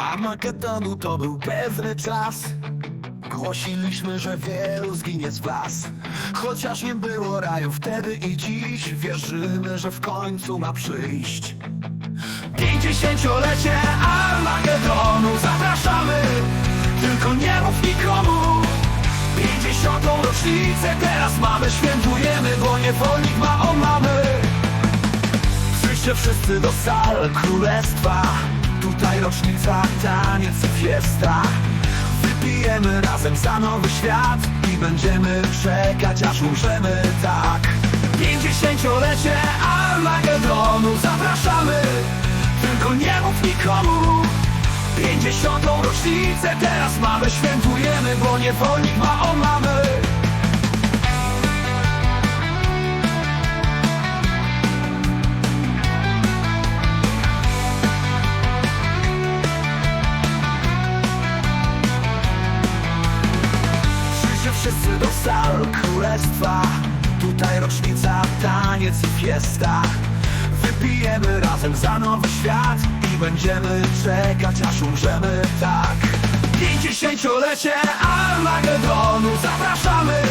Armagedonu to był pewny czas. Głosiliśmy, że wielu zginie z was. Chociaż nie było raju wtedy i dziś Wierzymy, że w końcu ma przyjść. Pięćdziesięciolecie Armagedonu Zapraszamy, tylko nie mów nikomu. Pięćdziesiątą rocznicę teraz mamy. Świętujemy, bo niewolnik ma o mamy Przyjdźcie wszyscy do sal królestwa Tutaj rocznica, taniec i fiesta. Wypijemy razem za nowy świat I będziemy czekać aż umrzemy tak. Pięćdziesięciolecie Armagedonu Zapraszamy, tylko nie mów nikomu. Pięćdziesiątą rocznicę teraz mamy Świętujemy, bo niewolnik ma o mamy królestwa. Tutaj rocznica, taniec i fiesta. Wypijemy razem za nowy świat I będziemy czekać aż umrzemy tak. Pięćdziesięciolecie Armagedonu Zapraszamy,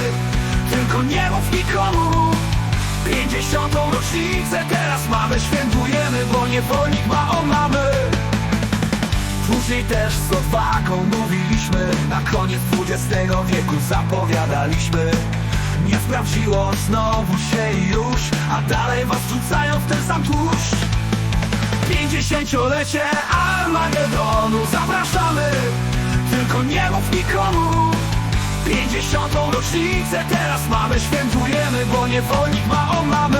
tylko nie mów nikomu. Pięćdziesiątą rocznicę teraz mamy Świętujemy, bo niewolnik ma o mamy Później też z odwagą mówiliśmy Na koniec XX wieku zapowiadaliśmy Nie sprawdziło znowu się już A dalej was rzucają w ten sam tłuszcz. Pięćdziesięciolecie Armagedonu Zapraszamy, tylko nie mów nikomu. Pięćdziesiątą rocznicę teraz mamy Świętujemy, bo niewolnik ma o mamy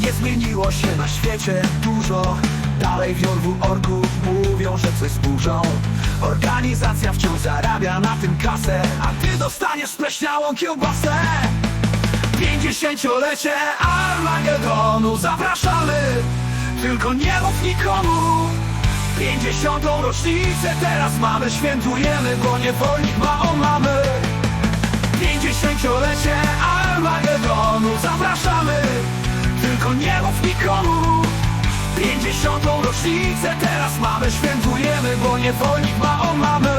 nie zmieniło się na świecie dużo Dalej w jorwu orków mówią, że coś zburzą Organizacja wciąż zarabia na tym kasę A ty dostaniesz spleśniałą kiełbasę. Pięćdziesięciolecie Armagedonu Zapraszamy, tylko nie mów nikomu. Pięćdziesiątą rocznicę teraz mamy Świętujemy, bo niewolnik ma o mamy Pięćdziesięciolecie Armagedonu Zapraszamy, tylko nie mów nikomu. Pięćdziesiątą rocznicę teraz mamy Świętujemy, bo niewolnik ma o mamy